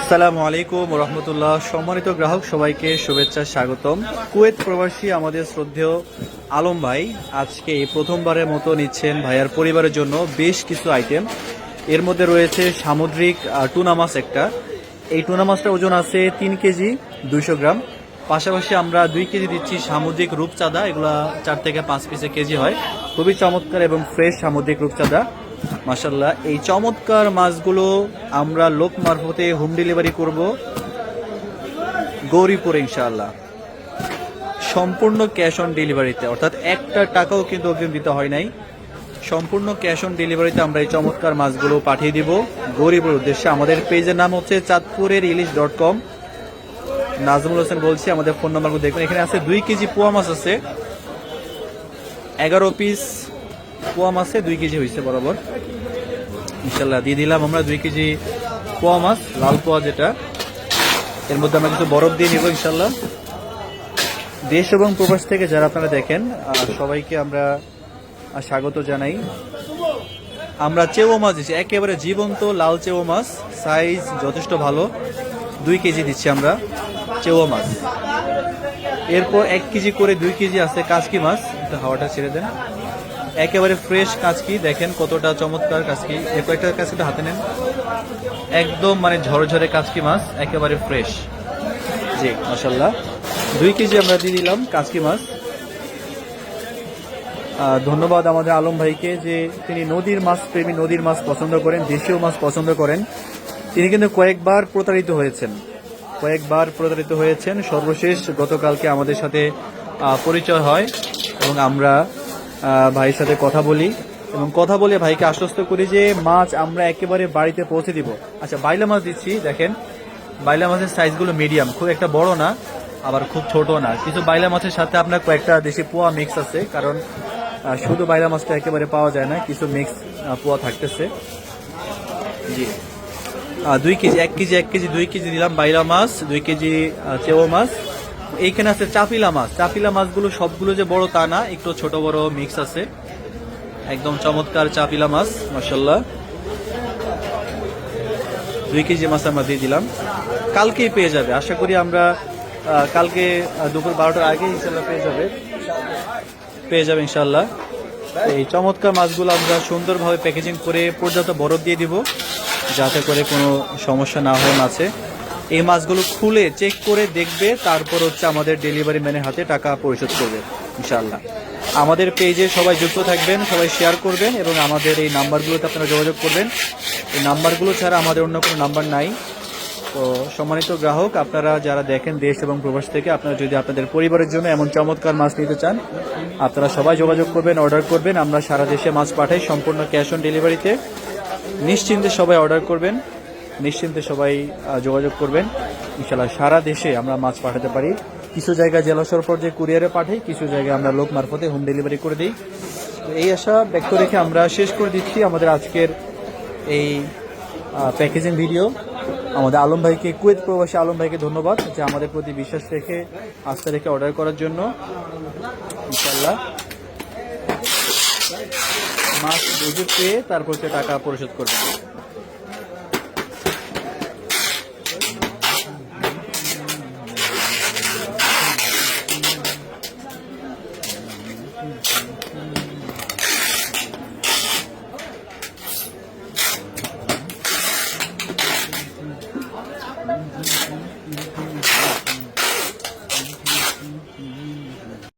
আসসালামু আলাইকুম রহমতুল্লাহ। সম্মানিত গ্রাহক, সবাইকে শুভেচ্ছা, স্বাগতম। কুয়েত প্রবাসী আমাদের শ্রদ্ধেয় আলম ভাই আজকে প্রথমবারের মতো নিচ্ছেন ভাইয়ার পরিবারের জন্য বেশ কিছু আইটেম এর মধ্যে রয়েছে সামুদ্রিক টুনা মাছ একটা। এই টুনা মাছটার ওজন আছে তিন কেজি, দুইশো গ্রাম। পাশাপাশি আমরা দুই কেজি দিচ্ছি সামুদ্রিক রূপচাঁদা। এগুলা চার থেকে পাঁচ পিসে কেজি হয়। খুবই চমৎকার এবং ফ্রেশ সামুদ্রিক রূপচাঁদা। মাসাল্লাহ এই চমৎকার মাছগুলো আমরা লোক মারফতে হোম ডেলিভারি করব গৌরীপুর ইনশাআল্লাহ। সম্পূর্ণ ক্যাশ অন ডেলিভারিতে, অর্থাৎ একটা টাকাও কিন্তু অগ্রিম দিতে হয় নাই। সম্পূর্ণ ক্যাশ অন ডেলিভারিতে আমরা এই চমৎকার মাছগুলো পাঠিয়ে দিব। গরিবের উদ্দেশ্যে আমাদের পেজের নাম হচ্ছে চাঁদপুরের ইলিশ ডট কম। নাজমুল হোসেন বলছি, আমাদের ফোন নাম্বারগুলো দেখবেন এখানে আছে দুই কেজি পোয়া মাছ আছে। এগারো পিস পোয়া মাছে দুই কেজি হয়েছে বরাবর। ইনশাল্লাহ দিয়ে দিলাম আমরা দুই কেজি পোয়া মাছ, লাল পোয়া যেটা। এর মধ্যে আমরা কিছু বরফ দিয়ে নিব ইনশাল্লাহ দেশ এবং প্রবাস থেকে যারা আপনারা দেখেন সবাইকে আমরা স্বাগত জানাই। আমরা চেও মাছ দিচ্ছি একেবারে জীবন্ত লাল চেও মাছ সাইজ যথেষ্ট ভালো। দুই কেজি দিচ্ছি আমরা চেও মাছ। এরপর এক কেজি করে দুই কেজি আছে কাজকি মাছ, একটু হাওয়াটা ছেড়ে দেন। একেবারে ফ্রেশ কাজকি দেখেন কতটা চমৎকার এরপর একটা কাজকিটা হাতে নেন। একদম মানে ঝরঝরে কাজকি মাছ? একেবারে ফ্রেশ জি মাসাল্লাহ দুই কেজি আমরা দিয়ে দিলাম কাজকি মাছ? ধন্যবাদ আমাদের আলম ভাইকে যে তিনি নদীর মাছ প্রেমী, নদীর মাছ পছন্দ করেন, দেশীয় মাছ পছন্দ করেন। তিনি কিন্তু কয়েকবার প্রতারিত হয়েছেন। কয়েকবার প্রতারিত হয়েছেন। সর্বশেষ গতকালকে আমাদের সাথে পরিচয় হয় এবং আমরা ভাইয়ের সাথে কথা বলি এবং কথা বলে ভাইকে আশ্বস্ত করি যে মাছ আমরা একেবারে বাড়িতে পৌঁছে দিব। আচ্ছা বাইলা মাছ দিচ্ছি, দেখেন। বাইলা মাছের সাইজগুলো মিডিয়াম, খুব একটা বড় না, আবার খুব ছোট না। কিছু বাইলা মাছের সাথে আপনার কয়েকটা দেশি পোয়া মিক্স আছে, কারণ শুধু বাইলা মাছটা একেবারে পাওয়া যায় না, কিছু মিক্স পোয়া থাকতেছে। জি। দুই কেজি, এক কেজি এক কেজি, দুই কেজি দিলাম বাইলা মাছ, দুই কেজি চেও মাছ। এইখানে আছে চাপিলা মাছ। চাপিলা মাছগুলো সবগুলো যে বড় তা না, একটু ছোট বড় মিক্স আছে। একদম চমৎকার চাপিলা মাছ মাসাল্লাহ দুই কেজি মাছ আমরা দিয়ে দিলাম। কালকেই পেয়ে যাবে। আশা করি আমরা কালকে দুপুর বারোটার আগে ইনশাল্লাহ পেয়ে যাবে। পেয়ে যাবে ইনশাল্লাহ এই চমৎকার মাছগুলো আমরা সুন্দরভাবে প্যাকেজিং করে পর্যাপ্ত বরফ দিয়ে দিব, যাতে করে কোনো সমস্যা না হয় মাছে। এই মাছগুলো খুলে চেক করে দেখবে, তারপর হচ্ছে আমাদের ডেলিভারি ম্যানের হাতে টাকা পরিশোধ করবে ইনশাল্লাহ আমাদের পেজে সবাই যুক্ত থাকবেন, সবাই শেয়ার করবেন এবং আমাদের এই নাম্বারগুলোতে আপনারা যোগাযোগ করবেন। এই নাম্বারগুলো ছাড়া আমাদের অন্য কোনো নাম্বার নাই। তো সম্মানিত গ্রাহক, আপনারা যারা দেখেন দেশ এবং প্রবাস থেকে, আপনারা যদি আপনাদের পরিবারের জন্য এমন চমৎকার মাছ নিতে চান, আপনারা সবাই যোগাযোগ করবেন অর্ডার করবেন। আমরা সারা দেশে মাছ পাঠাই, সম্পূর্ণ ক্যাশ অন ডেলিভারিতে নিশ্চিন্তে সবাই অর্ডার করবেন। নিশ্চিন্তে সবাই যোগাযোগ করবেন। ইনশাল্লাহ সারা দেশে আমরা মাছ পাঠাতে পারি। কিছু জায়গায় জেলা সর পর্যায়ে কুরিয়ারে পাঠাই, কিছু জায়গায় আমরা লোক মারফতে হোম ডেলিভারি করে দিই। তো এই আশা ব্যক্ত রেখে আমরা শেষ করে দিচ্ছি আমাদের আজকের এই প্যাকেজিং ভিডিও আমাদের আলম ভাইকে, কুয়েত প্রবাসী আলম ভাইকে ধন্যবাদ যে আমাদের প্রতি বিশ্বাস রেখে, আস্থা রেখে অর্ডার করার জন্য। ইনশাল্লাহ মাছ বুঝে পেয়ে তারপর সে টাকা পরিশোধ করবে